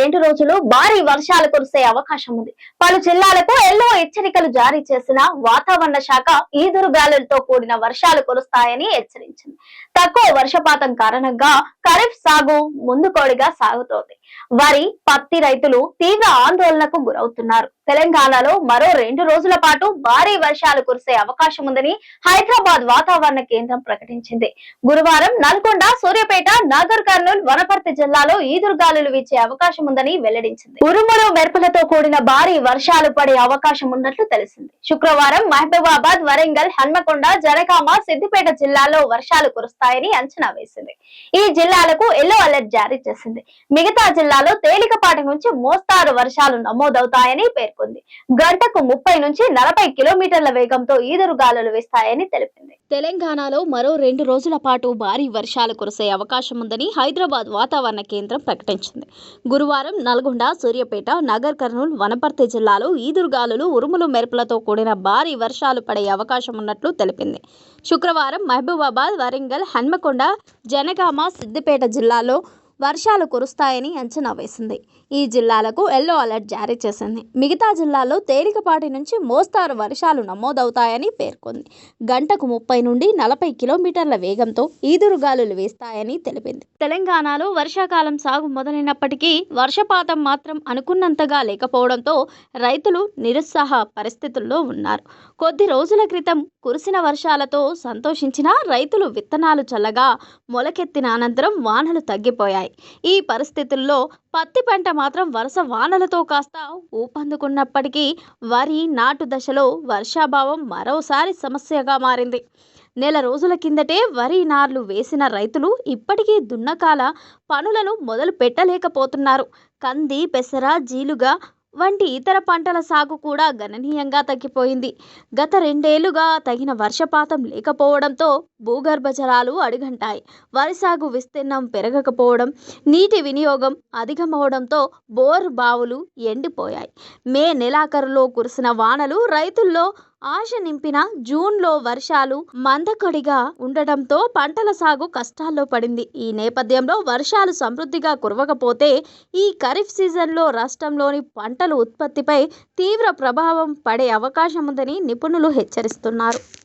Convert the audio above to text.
రెండు రోజులు భారీ వర్షాలు కురిసే అవకాశం ఉంది. పలు జిల్లాలకు ఎల్లో హెచ్చరికలు జారీ చేసిన వాతావరణ శాఖ ఈదురు గాలులతో కూడిన వర్షాలు కురుస్తాయని హెచ్చరించింది. తక్కువ వర్షపాతం కారణంగా ఖరీఫ్ సాగు ముందుకోడిగా సాగుతోంది. వరి పత్తి రైతులు తీవ్ర ఆందోళనకు గురవుతున్నారు. తెలంగాణలో మరో రెండు రోజుల పాటు భారీ వర్షాలు కురిసే అవకాశం ఉందని హైదరాబాద్ వాతావరణ కేంద్రం ప్రకటించింది. గురువారం నల్గొండ సూర్యాపేట నాగర్ కర్నూలు వనపర్తి జిల్లాలో ఈదురుగాలులు వీచే అవకాశం ఉందని వెల్లడించింది. ఉరుములు మెరుపులతో కూడిన భారీ వర్షాలు పడే అవకాశం ఉన్నట్లు తెలిసింది. శుక్రవారం మహబూబాబాద్ వరంగల్ హన్మకొండ జనగామ సిద్దిపేట జిల్లాలో వర్షాలు కురుస్తాయని అంచనా వేసింది. ఈ జిల్లాలకు ఎల్లో అలర్ట్ జారీ చేసింది. మిగతా జిల్లాలో తేలికపాటి నుంచి మోస్తారు వర్షాలు నమోదవుతాయని పేర్కొంది గంటకు ముప్పై నుంచి నలభై కిలోమీటర్ల వేగంతో ఈదురు గాలులు వీస్తాయని తెలిపింది. తెలంగాణలో మరో రెండు రోజుల పాటు భారీ వర్షాలు కురిసే అవకాశం ఉందని హైదరాబాద్ వాతావరణ కేంద్రం ప్రకటించింది. గురువారం నల్గొండ సూర్యాపేట నగర్ కర్నూలు వనపర్తి జిల్లాలో ఈదురుగాలులు ఉరుములు మెరుపులతో కూడిన భారీ వర్షాలు పడే అవకాశం ఉన్నట్లు తెలిపింది. శుక్రవారం మహబూబాబాద్ వరంగల్ హన్మకొండ జనగామ సిద్దిపేట జిల్లాలో వర్షాలు కురుస్తాయని అంచనా వేసింది. ఈ జిల్లాలకు ఎల్లో అలర్ట్ జారీ చేసింది. మిగతా జిల్లాల్లో తేలికపాటి నుంచి మోస్తారు వర్షాలు నమోదవుతాయని పేర్కొంది. గంటకు ముప్పై నుండి నలభై కిలోమీటర్ల వేగంతో ఈదురుగాలులు వేస్తాయని తెలిపింది. తెలంగాణలో వర్షాకాలం సాగు మొదలైనప్పటికీ వర్షపాతం మాత్రం అనుకున్నంతగా లేకపోవడంతో రైతులు నిరుత్సాహ పరిస్థితుల్లో ఉన్నారు. కొద్ది రోజుల క్రితం కురిసిన వర్షాలతో సంతోషించిన రైతులు విత్తనాలు చల్లగా మొలకెత్తిన అనంతరం వానలు తగ్గిపోయాయి. ఈ పరిస్థితుల్లో పత్తి పంట మాత్రం వరుస వానలతో కాస్త ఊపందుకున్నప్పటికీ వరి నాటు దశలో వర్షాభావం మరోసారి సమస్యగా మారింది. నెల రోజుల కిందటే వరి నార్లు వేసిన రైతులు ఇప్పటికీ దున్నకాల పనులను మొదలు పెట్టలేకపోతున్నారు కంది పెసర జీలుగా వంటి ఇతర పంటల సాగు కూడా గణనీయంగా తగ్గిపోయింది. గత రెండేళ్ళుగా తగిన వర్షపాతం లేకపోవడంతో భూగర్భ జలాలు అడుగంటాయి. వరి సాగు విస్తీర్ణం పెరగకపోవడం నీటి వినియోగం అధికమవడంతో బోర్ బావులు ఎండిపోయాయి. మే నెలాఖరులో కురిసిన వానలు రైతుల్లో ఆశ నింపిన జూన్లో వర్షాలు మందకొడిగా ఉండటంతో పంటల సాగు కష్టాల్లో పడింది. ఈ నేపథ్యంలో వర్షాలు సమృద్ధిగా కురవకపోతే ఈ ఖరీఫ్ సీజన్లో రాష్ట్రంలోని పంటల ఉత్పత్తిపై తీవ్ర ప్రభావం పడే అవకాశం ఉందని నిపుణులు హెచ్చరిస్తున్నారు.